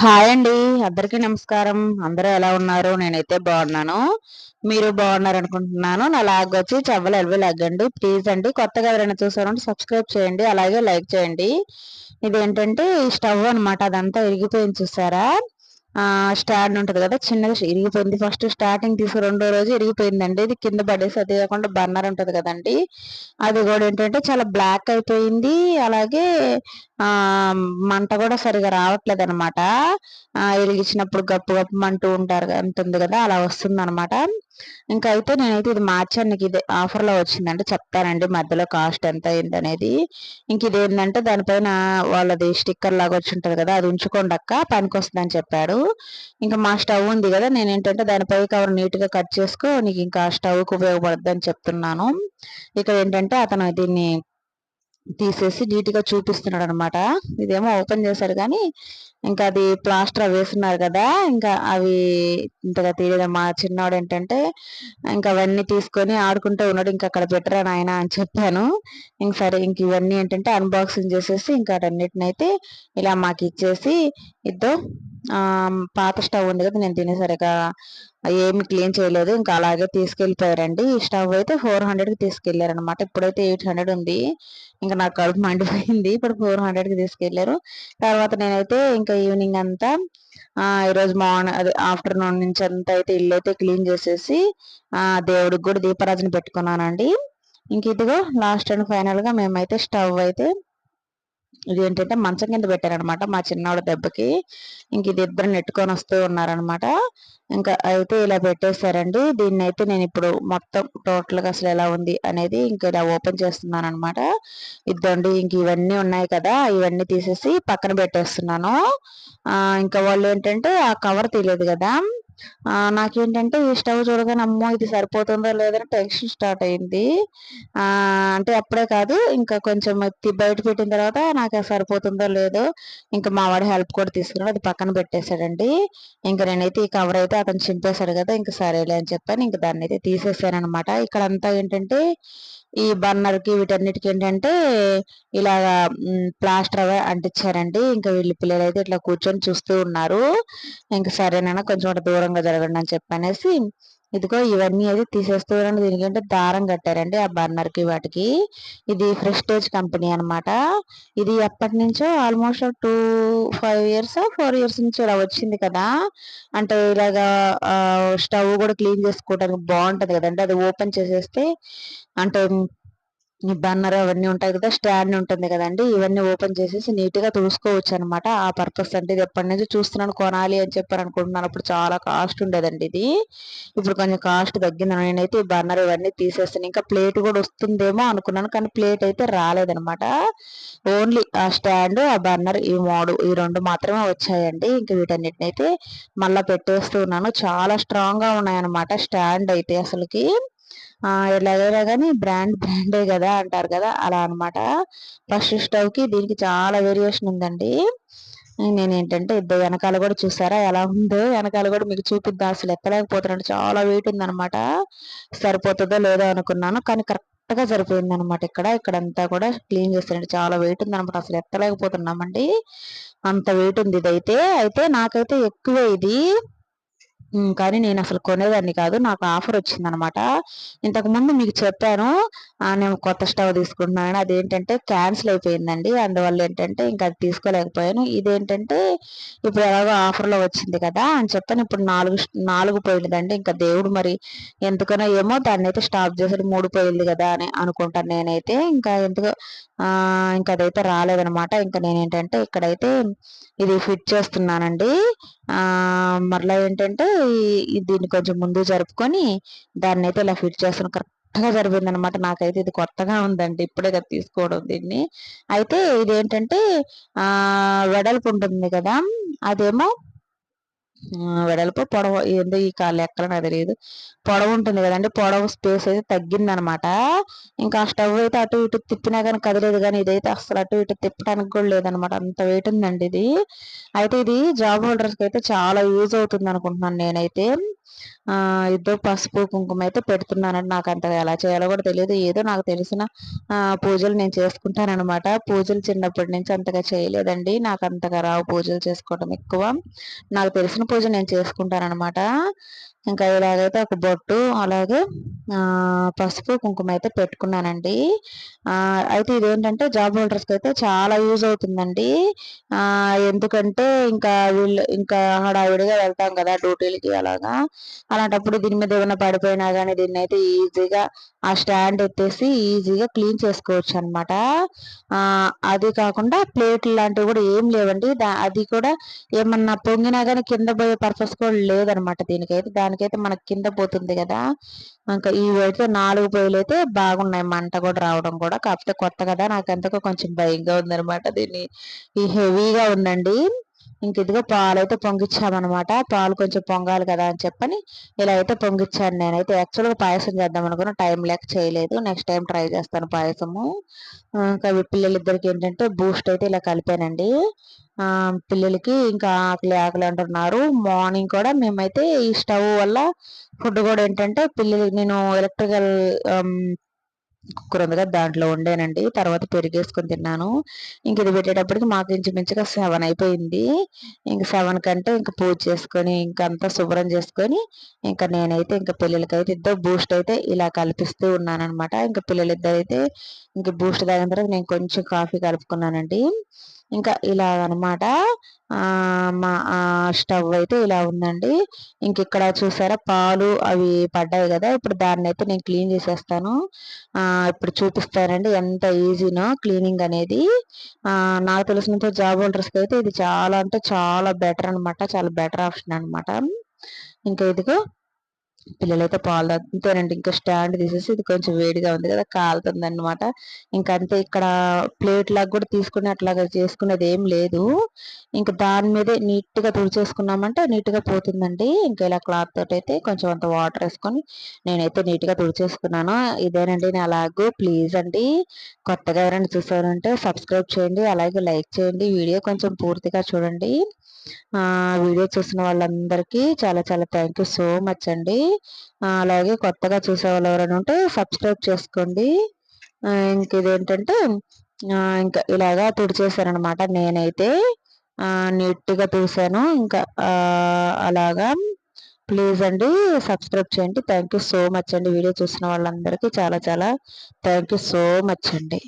Hi అండి. అందరికీ నమస్కారం. అందరూ ఎలా ఉన్నారు? నేనైతే బాగున్నాను. మీరు బాగున్నారు అనుకుంటున్నాను. నా లాగ్ వచ్చి చవ్వలు ఎల్వి లాగండి. ప్లీజ్ అండి కొత్తగా ఎవరైనా చూసారంటే సబ్స్క్రైబ్ చేయండి అలాగే లైక్ చేయండి. ఇదేంటంటే స్టవ్ అనమాట అదంతా ఇరిగిపోయింది చూసారా? స్టాండ్ ఉంటుంది కదా చిన్నగా ఇరిగిపోయింది. ఫస్ట్ స్టార్టింగ్ తీసి రెండో రోజు ఇరిగిపోయిందండి. ఇది కింద పడేసి అది కాకుండా బర్నర్ ఉంటుంది కదండి. అది కూడా ఏంటంటే చాలా బ్లాక్ అయిపోయింది. అలాగే ఆ మంట కూడా సరిగా రావట్లేదు అనమాట వెలిగించినప్పుడు గప్పు గప్పు మంటూ ఉంటారు ఉంటుంది కదా అలా వస్తుంది అనమాట ఇంకా అయితే నేనైతే ఇది మార్చాను నీకు ఇది ఆఫర్లో వచ్చిందంటే చెప్తానండి మధ్యలో కాస్ట్ ఎంత అయింది అనేది. ఇంక ఇది ఏంటంటే దానిపైన వాళ్ళది స్టిక్కర్ లాగా వచ్చి ఉంటుంది కదా అది ఉంచుకోండి అక్క పనికి అని చెప్పాడు. ఇంకా మా స్టవ్ ఉంది కదా నేను ఏంటంటే దానిపై కవర్ నీట్గా కట్ చేసుకో నీకు ఇంకా స్టవ్కి ఉపయోగపడుద్ది అని చెప్తున్నాను. ఇక్కడ ఏంటంటే అతను దీన్ని తీసేసి నీట్గా చూపిస్తున్నాడు అనమాట ఇదేమో ఓపెన్ చేశారు కానీ ఇంకా అది ప్లాస్టర్ వేస్తున్నారు కదా ఇంకా అవి ఇంతగా తీయలేదు మా చిన్నవాడు ఏంటంటే ఇంకా అవన్నీ తీసుకొని ఆడుకుంటూ ఉన్నాడు. ఇంకా అక్కడ పెట్టరా నాయన అని చెప్పాను. ఇంక సరే ఇంక ఇవన్నీ ఏంటంటే అన్బాక్సింగ్ చేసేసి ఇంకా అన్నిటినైతే అయితే ఇలా మాకు ఇచ్చేసి ఇద్దో పాత స్టవ్ ఉంది కదా నేను తినేసరిగా ఏమి క్లీన్ చేయలేదు. ఇంకా అలాగే తీసుకెళ్ళిపోయారండి. ఈ స్టవ్ అయితే ఫోర్ హండ్రెడ్కి తీసుకెళ్ళారనమాట. ఇప్పుడైతే ఎయిట్ హండ్రెడ్ ఉంది. ఇంకా నాకు కడుపు మండిపోయింది. ఇప్పుడు ఫోర్ హండ్రెడ్కి తీసుకెళ్ళారు తర్వాత నేనైతే ఇంకా ఈవినింగ్ అంతా ఈరోజు మార్నింగ్ అదే ఆఫ్టర్నూన్ నుంచి అంతా అయితే ఇల్లు అయితే క్లీన్ చేసేసి దేవుడికి కూడా దీపరాజన పెట్టుకున్నానండి. ఇంక ఇదిగో లాస్ట్ అండ్ ఫైనల్గా మేమైతే స్టవ్ అయితే ఇది ఏంటంటే మంచం కింద పెట్టారనమాట మా చిన్నవాడు దెబ్బకి. ఇంక ఇది ఇద్దరు నెట్టుకొని వస్తూ ఉన్నారనమాట ఇంకా అయితే ఇలా పెట్టేశారండి. దీన్ని అయితే నేను ఇప్పుడు మొత్తం టోటల్గా అసలు ఎలా ఉంది అనేది ఇంకా ఇలా ఓపెన్ చేస్తున్నాను అనమాట ఇద్దండి ఇంక ఇవన్నీ ఉన్నాయి కదా ఇవన్నీ తీసేసి పక్కన పెట్టేస్తున్నాను. ఇంకా వాళ్ళు ఏంటంటే ఆ కవర్ తెలియదు కదా. నాకేంటంటే ఈ స్టవ్ చూడగానే అమ్మో ఇది సరిపోతుందో లేదని టెన్షన్ స్టార్ట్ అయింది. అంటే అప్పుడే కాదు ఇంకా కొంచెం బయట పెట్టిన తర్వాత నాకు సరిపోతుందో లేదో ఇంకా మా వాడి హెల్ప్ కూడా తీసుకున్నాడు అది పక్కన పెట్టేశాడండి. ఇంకా నేనైతే ఈ కవర్ అయితే అతను చింపేశాడు కదా ఇంకా సరేలే అని చెప్పాను ఇంకా దాన్ని అయితే తీసేసాను అనమాట ఇక్కడ అంతా ఏంటంటే ఈ బన్నర్కి వీటన్నిటికి ఏంటంటే ఇలాగా ప్లాస్టర్ అవే అంటించారండి. ఇంకా వీళ్ళు పిల్లలు అయితే ఇట్లా కూర్చొని చూస్తూ ఉన్నారు. ఇంకా సరేనైనా కొంచెం దూరంగా జరగండి అని చెప్పనేసి ఇదిగో ఇవన్నీ అయితే తీసేస్తూ దీనికంటే దారం కట్టారండి ఆ బర్నర్కి వాటికి. ఇది ఫ్రెస్టేజ్ కంపెనీ అనమాట ఇది ఎప్పటి నుంచో almost two five years four years నుంచి ఇలా వచ్చింది కదా. అంటే ఇలాగా స్టవ్ కూడా క్లీన్ చేసుకోవడానికి బాగుంటుంది కదండి. అది ఓపెన్ చేసేస్తే అంటే బన్నర్ అవన్నీ ఉంటాయి కదా స్టాండ్ ఉంటుంది కదండి ఇవన్నీ ఓపెన్ చేసేసి నీట్గా తుడుచుకోవచ్చు అనమాట ఆ పర్పస్ అంటే ఇది ఎప్పటి నుంచి చూస్తున్నాను కొనాలి అని చెప్పారు అనుకుంటున్నాను. అప్పుడు చాలా కాస్ట్ ఉండేదండి ఇది. ఇప్పుడు కొంచెం కాస్ట్ తగ్గింది. నేనైతే ఈ బర్నర్ ఇవన్నీ తీసేస్తాను. ఇంకా ప్లేట్ కూడా వస్తుందేమో అనుకున్నాను కానీ ప్లేట్ అయితే రాలేదనమాట ఓన్లీ ఆ స్టాండ్ ఆ బర్నర్ ఈ మోడు ఈ రెండు మాత్రమే వచ్చాయండి. ఇంకా వీటన్నిటిని అయితే మళ్ళీ పెట్టేస్తూ ఉన్నాను చాలా స్ట్రాంగ్గా ఉన్నాయన్నమాట స్టాండ్ అయితే అసలుకి. ఎలాగైనా కానీ బ్రాండ్ బ్రాండే కదా అంటారు కదా అలా అనమాట. ఫస్ట్ స్టవ్కి దీనికి చాలా వేరియేషన్ ఉందండి. నేను ఏంటంటే ఇద్దరు వెనకాల కూడా చూసారా ఎలా ఉందో వెనకాల కూడా మీకు చూపిద్దాం అసలు ఎక్కలేకపోతున్నాడు చాలా వెయిట్ ఉందనమాట. సరిపోతుందో లేదో అనుకున్నాను కానీ కరెక్ట్గా సరిపోయింది అనమాట ఇక్కడ. ఇక్కడంతా కూడా క్లీన్ చేస్తారండి చాలా వెయిట్ ఉందనమాట అసలు ఎత్తలేకపోతున్నామండి. అంత వెయిట్ ఉంది ఇదైతే. అయితే నాకైతే ఎక్కువే ఇది. కానీ నేను అసలు కొనేదాన్ని కాదు. నాకు ఆఫర్ వచ్చింది అనమాట ఇంతకు ముందు మీకు చెప్పాను నేను కొత్త స్టవ్ తీసుకుంటున్నాను అదేంటంటే క్యాన్సిల్ అయిపోయిందండి. అందువల్ల ఏంటంటే ఇంకా అది తీసుకోలేకపోయాను. ఇదేంటంటే ఇప్పుడు ఎలాగో ఆఫర్లో వచ్చింది కదా అని చెప్పాను ఇప్పుడు నాలుగు నాలుగు పోయిందండి. ఇంకా దేవుడు మరి ఎందుకనో ఏమో దాన్ని అయితే స్టాప్ చేసాడు మూడు పోయింది కదా అని అనుకుంటాను నేనైతే. ఇంకా ఎందుకో ఇంకా అదైతే రాలేదనమాట. ఇంకా నేనేంటంటే ఇక్కడైతే ఇది ఫిట్ చేస్తున్నానండి. మరలా ఏంటంటే దీన్ని కొంచెం ముందు జరుపుకొని దాన్ని అయితే ఇలా ఫిట్ చేస్తాను కరెక్ట్గా జరిగింది అనమాట నాకైతే. ఇది కొత్తగా ఉందండి. ఇప్పుడే కదా తీసుకోవడం దీన్ని. అయితే ఇదేంటంటే వెడల్పు ఉంటుంది కదా అదేమో వెడల్పు పొడవు ఏందో ఈ కాళ్ళు ఎక్కడ నాకు తెలియదు పొడవు ఉంటుంది కదండి పొడవు స్పేస్ అయితే తగ్గింది అనమాట ఇంకా స్టవ్ అయితే అటు ఇటు తిప్పినా కానీ కదలేదు కానీ ఇదైతే అసలు అటు ఇటు తిప్పడానికి కూడా లేదనమాట. అంత వెయిట్ ఉందండి ఇది. అయితే ఇది జాబ్ హోల్డర్స్కి అయితే చాలా యూజ్ అవుతుంది అనుకుంటున్నాను నేనైతే. ఇద్దరు పసుపు కుంకుమ అయితే పెడుతున్నానండి. నాకు అంతగా ఎలా చేయాలో కూడా తెలియదు. ఏదో నాకు తెలిసిన పూజలు నేను చేసుకుంటానమాట పూజలు చిన్నప్పటి నుంచి అంతగా చేయలేదండి. నాకు అంతగా రావు పూజలు చేసుకోవడం ఎక్కువ. నాకు తెలిసిన పూజ నేను చేసుకుంటానమాట ఇంకా ఇలాగైతే ఒక బొట్టు అలాగే పసుపు కుంకుమ అయితే పెట్టుకున్నానండి. అయితే ఇదేంటంటే జాబ్ హోల్డర్స్కి అయితే చాలా యూజ్ అవుతుందండి. ఎందుకంటే ఇంకా వీళ్ళు ఇంకా హడావిడిగా వెళ్తాం కదా డ్యూటీలకి అలాగా. అలాంటప్పుడు దీని మీద ఏమైనా పడిపోయినా కానీ దీన్ని అయితే ఈజీగా ఆ స్టాండ్ ఎత్తేసి ఈజీగా క్లీన్ చేసుకోవచ్చు అనమాట అది కాకుండా ప్లేట్లు లాంటివి కూడా ఏం లేవండి. అది కూడా ఏమన్నా పొంగినా కానీ కింద పోయే పర్పస్ కూడా లేదనమాట దీనికైతే. దానికైతే మనకి కింద పోతుంది కదా. ఇంకా ఇవైతే నాలుగు పొయ్యిలు అయితే బాగున్నాయి. మంట కూడా రావడం కూడా. కాకపోతే కొత్త కదా. నాకు ఎంతకో కొంచెం భయంగా ఉందనమాట దీన్ని. ఈ హెవీగా ఉందండి. ఇంక ఇదిగో పాలు అయితే పొంగిచ్చామన్నమాట. పాలు కొంచెం పొంగాలి కదా అని చెప్పని ఇలా అయితే పొంగిచ్చాను నేనైతే. యాక్చువల్గా పాయసం చేద్దాం అనుకున్నా టైం లేక చేయలేదు. నెక్స్ట్ టైం ట్రై చేస్తాను పాయసము. ఇంకా పిల్లలిద్దరికి ఏంటంటే బూస్ట్ అయితే ఇలా కలిపానండి. పిల్లలకి ఇంకా ఆకలి ఆకలి అంటున్నారు. మార్నింగ్ కూడా మేమైతే ఈ స్టవ్ వల్ల ఫుడ్ కూడా ఏంటంటే పిల్లలకి నేను ఎలక్ట్రికల్ కుక్కర్ ఉంది కదా దాంట్లో ఉండేనండి తర్వాత పెరిగేసుకొని తిన్నాను. ఇంక ఇది పెట్టేటప్పటికి మాకు ఇంచుమించుగా సెవెన్ అయిపోయింది. ఇంక సెవెన్ కంటే ఇంకా పూజ చేసుకొని ఇంకంతా శుభ్రం చేసుకొని ఇంకా నేనైతే ఇంకా పిల్లలకైతే ఇద్దరు బూస్ట్ అయితే ఇలా కల్పిస్తూ ఉన్నానమాట ఇంకా పిల్లలిద్దరైతే ఇంక బూస్ట్ తాగిన తర్వాత నేను కొంచెం కాఫీ కలుపుకున్నానండి. ఇంకా ఇలా అనమాట మా స్టవ్ అయితే ఇలా ఉందండి. ఇంక ఇక్కడ చూసారా పాలు అవి పడ్డాయి కదా ఇప్పుడు దాన్ని అయితే నేను క్లీన్ చేసేస్తాను. ఇప్పుడు చూపిస్తానండి ఎంత ఈజీనో క్లీనింగ్ అనేది. నాకు తెలిసినంత జాబ్ హోల్డర్స్కి అయితే ఇది చాలా అంటే చాలా బెటర్ అనమాట చాలా బెటర్ ఆప్షన్ అనమాట. ఇంకా ఇదిగో పిల్లలైతే పాలు తాగుతారండి ఇంకా స్టాండ్ తీసేసి ఇది కొంచెం వేడిగా ఉంది కదా కాలుతుంది అనమాట ఇంకా అంతే ఇక్కడ ప్లేట్ లాగా కూడా తీసుకుని అట్లాగా చేసుకునేది ఏం లేదు. ఇంకా దాని మీదే నీట్గా తుడిచేసుకున్నామంటే నీట్గా పోతుందండి. ఇంకా ఇలా క్లాత్ తోటి అయితే కొంచెం అంత వాటర్ వేసుకొని నేనైతే నీట్గా తుడిచేసుకున్నాను. ఇదేనండి నా అలాగూ ప్లీజ్ అండి కొత్తగా ఎవరైనా చూసారంటే సబ్స్క్రైబ్ చేయండి అలాగే లైక్ చేయండి. వీడియో కొంచెం పూర్తిగా చూడండి. వీడియో చూసిన వాళ్ళందరికీ చాలా చాలా థ్యాంక్ యూ సో మచ్ అండి. అలాగే కొత్తగా చూసే వాళ్ళు ఎవరైనా ఉంటే సబ్స్క్రైబ్ చేసుకోండి. ఇంక ఇదేంటంటే ఇంకా ఇలాగా తుడిచేసానమాట నేనైతే. నీట్గా చూసాను ఇంకా అలాగా ప్లీజ్ అండి సబ్స్క్రైబ్ చేయండి. థ్యాంక్ యూ సో మచ్ అండి. వీడియో చూసిన వాళ్ళందరికీ చాలా చాలా థ్యాంక్ యూ సో మచ్ అండి.